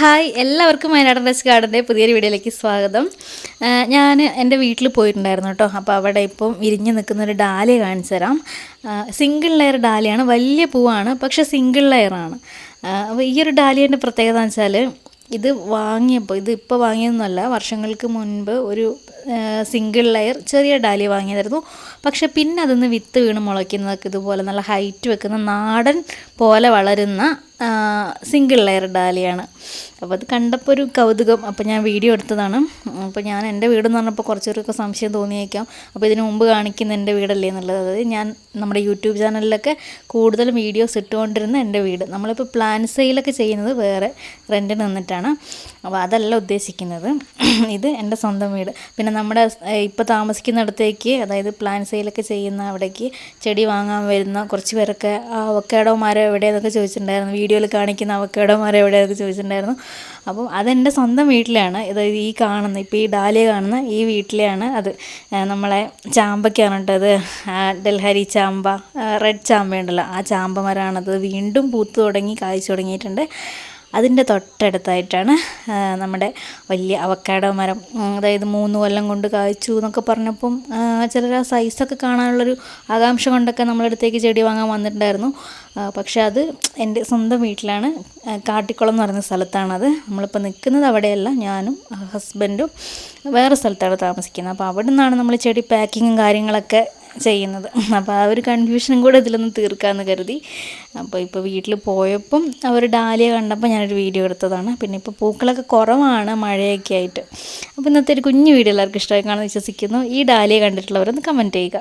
Hi എല്ലാവർക്കും Wayanad dress ഗാർഡന്റെ പുതിയൊരു വീഡിയോയിലേക്ക് സ്വാഗതം. ഞാൻ എന്റെ വീട്ടിൽ പോയിട്ടുണ്ടായിരുന്നു കേട്ടോ. അപ്പോൾ അവിടെ ഇപ്പം വിരിഞ്ഞ് നിൽക്കുന്ന ഒരു ഡാലിയ കാണിച്ചു തരാം. സിംഗിൾ ലെയർ ഡാലിയാണ്. വലിയ പൂവാണ് പക്ഷേ സിംഗിൾ ലെയറാണ് അപ്പോൾ ഈ ഒരു ഡാലിയന്റെ പ്രത്യേകത എന്ന് വെച്ചാൽ ഇത് വാങ്ങിയപ്പോൾ ഇത് ഇപ്പോൾ വാങ്ങിയതൊന്നുമല്ല വർഷങ്ങൾക്ക് മുൻപ് ഒരു സിംഗിൾ ലെയർ ചെറിയ ഡാലി വാങ്ങിയതായിരുന്നു. പക്ഷെ പിന്നെ അതൊന്ന് വിത്ത് വീണ് മുളയ്ക്കുന്നതൊക്കെ ഇതുപോലെ നല്ല ഹൈറ്റ് വെക്കുന്ന നാടൻ പോലെ വളരുന്ന സിംഗിൾ ലെയർ ഡാലിയാണ്. അപ്പോൾ അത് കണ്ടപ്പോൾ ഒരു കൗതുകം. അപ്പോൾ ഞാൻ വീഡിയോ എടുത്തതാണ്. അപ്പോൾ ഞാൻ എന്റെ വീടെന്ന് പറഞ്ഞപ്പോൾ കുറച്ചൊക്കെ സംശയം തോന്നിയേക്കാം. അപ്പോൾ ഇതിന് മുമ്പ് കാണിക്കുന്ന എന്റെ വീടല്ലേ എന്നുള്ളത്. അതായത് ഞാൻ നമ്മുടെ യൂട്യൂബ് ചാനലിലൊക്കെ കൂടുതൽ വീഡിയോസ് ഇട്ടുകൊണ്ടിരുന്ന എന്റെ വീട്. നമ്മളിപ്പോൾ പ്ലാൻ സെയിലൊക്കെ ചെയ്യുന്നത് വേറെ റെന്റിന് നിന്നിട്ടാണ്. അപ്പോൾ അതല്ല ഉദ്ദേശിക്കുന്നത്. ഇത് എന്റെ സ്വന്തം വീട്. പിന്നെ നമ്മുടെ ഇപ്പോൾ താമസിക്കുന്നിടത്തേക്ക് അതായത് പ്ലാൻ സെയിലൊക്കെ ചെയ്യുന്ന അവിടേക്ക് ചെടി വാങ്ങാൻ വരുന്ന കുറച്ച് പേരൊക്കെ ആ ഒക്കെ മരം എവിടെയെന്നൊക്കെ ചോദിച്ചിട്ടുണ്ടായിരുന്നു. വീഡിയോയിൽ കാണിക്കുന്ന അവക്കേടോ മരം എവിടെയെന്നൊക്കെ ചോദിച്ചിട്ടുണ്ടായിരുന്നു. അപ്പം അതെന്റെ സ്വന്തം വീട്ടിലാണ്. അതായത് ഈ കാണുന്ന ഇപ്പോൾ ഈ ഡാലിയ കാണുന്ന ഈ വീട്ടിലെയാണ് അത്. നമ്മളെ ചാമ്പയ്ക്കാണ് കേട്ടോ അത്. ഡൽഹരി ചാമ്പ റെഡ് ചാമ്പ ഉണ്ടല്ലോ ആ ചാമ്പ മരമാണത് വീണ്ടും പൂത്ത് തുടങ്ങി കായ്ച്ചു തുടങ്ങിയിട്ടുണ്ട്. അതിന്റെ തൊട്ടടുത്തായിട്ടാണ് നമ്മുടെ വലിയ അവക്കാടോ മരം അതായത് മൂന്ന് കൊല്ലം കൊണ്ട് കായ്ച്ചു എന്നൊക്കെ പറഞ്ഞപ്പം ചിലർ ആ സൈസൊക്കെ കാണാനുള്ളൊരു ആകാംക്ഷ കൊണ്ടൊക്കെ നമ്മളടുത്തേക്ക് ചെടി വാങ്ങാൻ വന്നിട്ടുണ്ടായിരുന്നു. പക്ഷേ അത് എന്റെ സ്വന്തം വീട്ടിലാണ് കാട്ടിക്കുളം എന്ന് പറയുന്ന സ്ഥലത്താണത്. നമ്മളിപ്പോൾ നിൽക്കുന്നത് അവിടെയല്ല ഞാനും ഹസ്ബൻഡും വേറെ സ്ഥലത്താണ് താമസിക്കുന്നത്. അപ്പോൾ അവിടെ നിന്നാണ് നമ്മൾ ചെടി പാക്കിങ്ങും കാര്യങ്ങളൊക്കെ ചെയ്യുന്നത്. അപ്പോൾ ആ ഒരു കൺഫ്യൂഷനും കൂടെ ഇതിലൊന്ന് തീർക്കാമെന്ന് കരുതി. അപ്പോൾ ഇപ്പോൾ വീട്ടിൽ പോയപ്പം അവർ ഡാലിയ കണ്ടപ്പോൾ ഞാനൊരു വീഡിയോ എടുത്തതാണ്. പിന്നെ ഇപ്പോൾ പൂക്കളൊക്കെ കുറവാണ് മഴയൊക്കെ ആയിട്ട്. അപ്പോൾ ഇന്നത്തെ ഒരു കുഞ്ഞു വീഡിയോ എല്ലാവർക്കും ഇഷ്ടമായി കാണുമെന്ന് വിശ്വസിക്കുന്നു. ഈ ഡാലിയ കണ്ടിട്ടുള്ളവരൊന്ന് കമന്റ് ചെയ്യുക.